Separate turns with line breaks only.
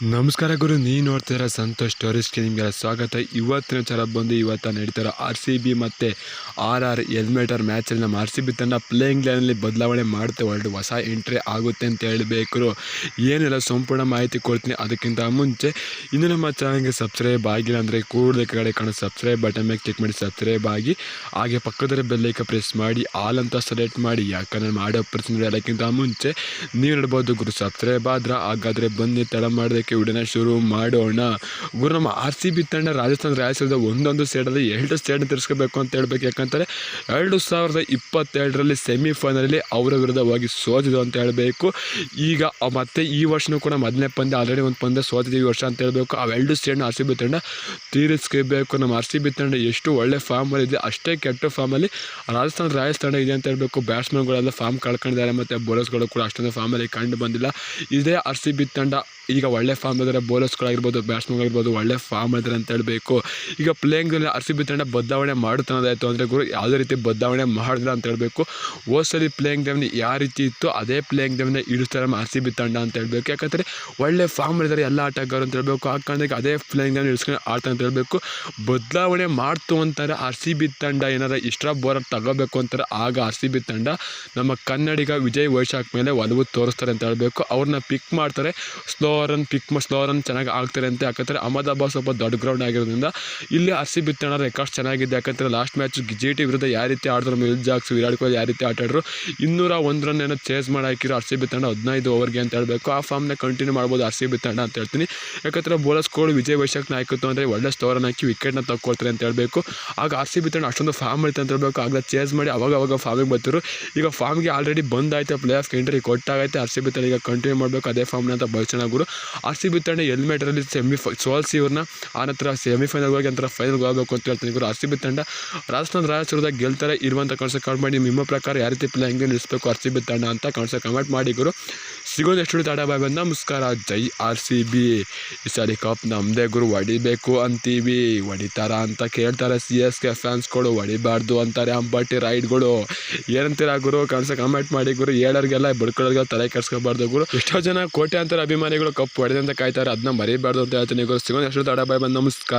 ನಮಸ್ಕಾರ ಗುರು, ನೀವು ಸಂತೋಷ ಸಂತೋಷ್ ಟೂರಿಸ್ಟ್ಗೆ ನಿಮಗೆಲ್ಲ ಸ್ವಾಗತ. ಇವತ್ತಿನ ಚರ ಬಂದು ಇವತ್ತು ನಡೀತಾರೋ ಆರ್ ಸಿ ಬಿ ಮತ್ತು ಆರ್ ಆರ್ ಎಲ್ಮೇಟರ್ ಮ್ಯಾಚಲ್ಲಿ ನಮ್ಮ ಆರ್ ಸಿ ಬಿ ತಂಡ ಪ್ಲೇಯಿಂಗ್ ಲೈನಲ್ಲಿ ಬದಲಾವಣೆ ಮಾಡುತ್ತೆ. ಹೊರಟು ಹೊಸ ಎಂಟ್ರಿ ಆಗುತ್ತೆ ಅಂತ ಹೇಳಬೇಕು ಏನೆಲ್ಲ ಸಂಪೂರ್ಣ ಮಾಹಿತಿ ಕೊಡ್ತೀನಿ ಅದಕ್ಕಿಂತ ಮುಂಚೆ ಇನ್ನು ನಮ್ಮ ಚಾನಲ್ಗೆ ಸಬ್ಸ್ಕ್ರೈಬ್ ಆಗಿಲ್ಲ ಅಂದರೆ ಕೂಡಲೇ ಕಡೆ ಕಾಣೋ ಸಬ್ಸ್ಕ್ರೈಬ್ ಬಟನ್ ಮೇಲೆ ಕ್ಲಿಕ್ ಮಾಡಿ ಸಬ್ಸ್ಕ್ರೈಬ್ ಆಗಿ, ಹಾಗೆ ಪಕ್ಕದಲ್ಲಿ ಬೆಲ್ಲೈಕ ಪ್ರೆಸ್ ಮಾಡಿ ಆಲ್ ಅಂತ ಸೆಲೆಕ್ಟ್ ಮಾಡಿ, ಯಾಕಂದರೆ ಮಾಡೋ ಪ್ರಶ್ನೆ ಅದಕ್ಕಿಂತ ಮುಂಚೆ ನೀವು ನೋಡ್ಬೋದು ಗುರು ಸಬ್ಸ್ಕ್ರೈಬ್ ಆದ್ರೆ ಹಾಗಾದರೆ ಬನ್ನಿ, ತಡ ಮಾಡೋದಕ್ಕೆ ವಿಡಿಯೋನ ಶುರು ಮಾಡೋಣ. ಗುರು, ನಮ್ಮ ಆರ್ ಸಿ ಬಿ ತಂಡ ರಾಜಸ್ಥಾನ ರಾಯಲ್ಸ್ದ ಒಂದೊಂದು ಸ್ಟೇಟಲ್ಲಿ ಎರಡು ಸ್ಟೇಡ್ ತಿರ್ಸ್ಕೋಬೇಕು ಅಂತ ಹೇಳ್ಬೇಕು. ಯಾಕಂತಾರೆ ಎರಡು ಸಾವಿರದ ಇಪ್ಪತ್ತೆರಡರಲ್ಲಿ ಸೆಮಿಫೈನಲಲ್ಲಿ ಅವರ ವಿರುದ್ಧವಾಗಿ ಸೋತಿದ್ದು ಅಂತ ಹೇಳಬೇಕು. ಈಗ ಮತ್ತೆ ಈ ವರ್ಷನೂ ಕೂಡ ಮೊದಲನೇ ಪಂದ್ಯ ಆಲ್ರೆಡಿ ಒಂದು ಪಂದ್ಯ ಸೋತಿದ್ದೀವಿ ವರ್ಷ ಅಂತ ಹೇಳಬೇಕು. ಎರಡು ಸ್ಟೇಟ್ನ ಆರ್ ಸಿ ಬಿ ತಂಡ ತೀರಿಸ್ಕೋಬೇಕು. ನಮ್ಮ ಆರ್ ಸಿ ಬಿ ತಂಡ ಎಷ್ಟು ಒಳ್ಳೆ ಫಾರ್ಮಲ್ಲಿ ಇದೆ, ಅಷ್ಟೇ ಕೆಟ್ಟ ಫಾರ್ಮಲ್ಲಿ ರಾಜಸ್ಥಾನ ರಾಯಲ್ಸ್ ತಂಡ ಇದೆ ಅಂತ ಹೇಳಬೇಕು. ಬ್ಯಾಟ್ಸ್ಮನ್ಗಳೆಲ್ಲ ಫಾರ್ಮ್ ಕಳ್ಕೊಂಡಿದ್ದಾರೆ, ಮತ್ತು ಬೌಲರ್ಸ್ಗಳು ಕೂಡ ಅಷ್ಟೊಂದು ಫಾರ್ಮಲ್ಲಿ ಕಂಡು ಬಂದಿಲ್ಲ. ಇದೇ ಆರ್ ಸಿ ಬಿ ತಂಡ ಈಗ ಒಳ್ಳೆ ಫಾರ್ಮ್ ಇದ್ದಾರೆ ಬೌಲರ್ಸ್ಗಳಾಗಿರ್ಬೋದು ಬ್ಯಾಟ್ಸ್ಮನ್ಗಳಾಗಿರ್ಬೋದು ಒಳ್ಳೆ ಫಾರ್ಮ್ ಇದ್ದಾರೆ ಅಂತ ಹೇಳಬೇಕು. ಈಗ ಪ್ಲೇಯಿಂಗಲ್ಲಿ ಆರ್ ಸಿ ಬಿ ತಂಡ ಬದಲಾವಣೆ ಮಾಡುತ್ತಾನದಾಯಿತು ಅಂದರೆ ಗುರು, ಯಾವುದೇ ರೀತಿ ಬದಲಾವಣೆ ಮಾಡಿಲ್ಲ ಅಂತ ಹೇಳಬೇಕು. ಸರಿ ಪ್ಲೇಯಿಂಗ್ ಟೈಮ್ನ ಯಾವ ರೀತಿ ಇತ್ತು ಅದೇ ಪ್ಲೇಯಿಂಗ್ ಟೈಮ್ನ ಇಳಿಸ್ತಾರೆ ಆರ್ ಸಿ ಬಿ ತಂಡ ಅಂತ ಹೇಳಬೇಕು. ಯಾಕಂದರೆ ಒಳ್ಳೆ ಫಾರ್ಮ್ ಇದ್ದಾರೆ ಎಲ್ಲ ಆಟಗಾರರು ಅಂತ ಹೇಳಬೇಕು. ಆ ಕಾರಣಕ್ಕೆ ಅದೇ ಪ್ಲೇಯಿಂಗ್ ಟೈಮ್ ಇಳಿಸ್ಕೊಂಡು ಆಡ್ತಾ ಅಂತ ಹೇಳಬೇಕು. ಬದಲಾವಣೆ ಮಾಡ್ತು ಅಂತಾರೆ ಆರ್ ಸಿ ಬಿ ತಂಡ ಏನಾರ ಇಷ್ಟ ಬೋರ್ ತಗೋಬೇಕು ಅಂತಾರೆ, ಆಗ ಆರ್ ಸಿ ಬಿ ತಂಡ ನಮ್ಮ ಕನ್ನಡಿಗ ವಿಜಯ್ ವೈಶಾಖ್ ಮೇಲೆ ಒಲವು ತೋರಿಸ್ತಾರೆ ಅಂತ ಹೇಳಬೇಕು. ಅವ್ರನ್ನ ಪಿಕ್ ಮಾಡ್ತಾರೆ. Slow run pick slow run ಚೆನ್ನಾಗಿ ಆಗ್ತಾರೆ ಅಂತ ಯಾಕಂದರೆ ಅಹಮದಾಬಾದ್ ಸ್ವಲ್ಪ ದೊಡ್ಡ ಗ್ರೌಂಡ್ ಆಗಿರೋದ್ರಿಂದ ಇಲ್ಲಿ ಆರ್ ಸಿ ಬಿ ರೆಕಾರ್ಡ್ಸ್ ಚೆನ್ನಾಗಿದೆ. ಯಾಕಂದರೆ ಲಾಸ್ಟ್ ಮ್ಯಾಚ್ ಜಿ ಟಿ ವಿರುದ್ಧ ಯಾವ ರೀತಿ ಆಡಿದ್ರು ಮಿಲ್ ಜಾಕ್ಸ್, ವಿರಾಟ್ ಕೊಹ್ಲಿ ಯಾವ ರೀತಿ ಆಟಾಡ್ರು ಇನ್ನೂರ ಒಂದು ರನ್ ಏನೋ ಚೇಸ್ ಮಾಡಿ ಹಾಕಿರೋ ಆರ್ ಸಿ ಬಿ ತಂಡ ಹದಿನೈದು ಓವರ್ಗೆ ಅಂತ ಹೇಳಬೇಕು. ಆ ಫಾರ್ಮ್ನ ಕಂಟಿನ್ಯೂ ಮಾಡ್ಬೋದು ಆರ್ ಸಿ ಬಿ ತಂಡ ಅಂತ ಹೇಳ್ತೀನಿ. ಯಾಕಂದರೆ ಬೌಲರ್ಸ್ಗಳು ವಿಜಯ್ ವೈಶಾಖ್ ನಾಯಕತ್ವ ಅಂದರೆ ಒಳ್ಳೆ ಸ್ಟೋರನ್ನ ಹಾಕಿ ವಿಕೆಟ್ನ ತಗೊಳ್ತಾರೆ ಅಂತ ಹೇಳಬೇಕು. ಆಗ ಆರ್ ಸಿ ಬಿ ತಂಡ ಅಷ್ಟೊಂದು ಫಾರ್ಮ್ ಇರುತ್ತೆ ಅಂತ ಹೇಳಬೇಕು. ಆಗ ಚೇಸ್ ಮಾಡಿ ಅವಾಗ ಅವಾಗ ಫಾರ್ಮಿಗೆ ಬರ್ತಿರು ಈಗ ಫಾರ್ಮ್ಗೆ ಆಲ್ರೆಡಿ ಬಂದಾಯ್ತು ಪ್ಲೇ ಆಫ್ ಎಂಟ್ರಿ ಕೊಟ್ಟಾಗೈತೆ, ಆರ್ ಸಿ ಬಿ ತಂಡ ಈಗ ಕಂಟಿನ್ಯೂ ಮಾಡಬೇಕು. ಅದೇ ಫಾರ್ಮ್ನ ಅಂತ ಭಾಳ ಗುರು. ಆರ್ ಸಿ ಬಿ ತಂಡ ಎಲ್ಮೇಟರಲ್ಲಿ ಸೆಮಿ ಸೋಲ್ಸಿ ಇವ್ರನ್ನ. ಆ ನಂತರ ಸೆಮಿಫೈನಲ್ ಹೋಗಿ ನಂತರ ಫೈನಲ್ಗೆ ಹೋಗಬೇಕು ಅಂತ ಹೇಳ್ತೀನಿ ಇವರು. ಆರ್ ಸಿ ಬಿ ತಂಡ ರಾಜಸ್ಥಾನ ರಾಯಲ್ಸ್ ವಿರುದ್ಧ ಗೆಲ್ತಾರೆ ಇರುವಂಥ ಕಾಣಿಸೋ ಕಮೆಂಟ್ ಮಾಡಿ ನಿಮ್ಮ ಪ್ರಕಾರ ಯಾವ ರೀತಿ ಪ್ಲೇ ಹೆಂಗೆ ನಿಲ್ಲಿಸಬೇಕು ಆರ್ ಸಿ ಬಿ ತಂಡ ಅಂತ ಕಾಣಿಸೋ ಕಮೆಂಟ್ ಮಾಡಿ ಗುರು ಸಿಗೋದು ಎಷ್ಟು ತಡ ಬಾಯ್ ಬಂದ. ನಮಸ್ಕಾರ ಜೈ ಆರ್ ಸಿ ಬಿ. ಈ ಸಾರಿ ಕಪ್ ನಮ್ಮದೇ ಗುರು, ಹೊಡಿಬೇಕು ಅಂತೀವಿ. ಹೊಡಿತಾರ ಅಂತ ಕೇಳ್ತಾರೆ ಸಿ ಎಸ್ ಕೆ ಫ್ಯಾನ್ಸ್ಗಳು, ಹೊಡಿಬಾರ್ದು ಅಂತಾರೆ ಅಂಬಟ್ಟಿ ರೈಡ್ಗಳು. ಏನಂತೀರಾ ಗುರು ಕಾಣಿಸೋ ಕಮೆಂಟ್ ಮಾಡಿ ಗುರು, ಹೇಳೋರಿಗೆಲ್ಲ ಬಡ್ಕೊಳ್ಳೋರಿಗೆಲ್ಲ ತಲೆ ಕೆಡ್ಸ್ಕೋಬಾರ್ದು ಗುರು. ಎಷ್ಟೋ ಜನ ಕೋಟ್ಯಾಂತರ ಅಭಿಮಾನಿಗಳು ಕಪ್ ಹೊಡೆದಂತ ಕಾಯ್ತಾರೆ ಅದನ್ನ ಮರಿಬಾರ್ದು ಅಂತ ಹೇಳ್ತೀನಿ ಗುರು. ಸಿಗೋದು ನೆಕ್ಸ್ಟ್ ತಡ ಬಾಯ್ ಬಂದ. ನಮಸ್ಕಾರ.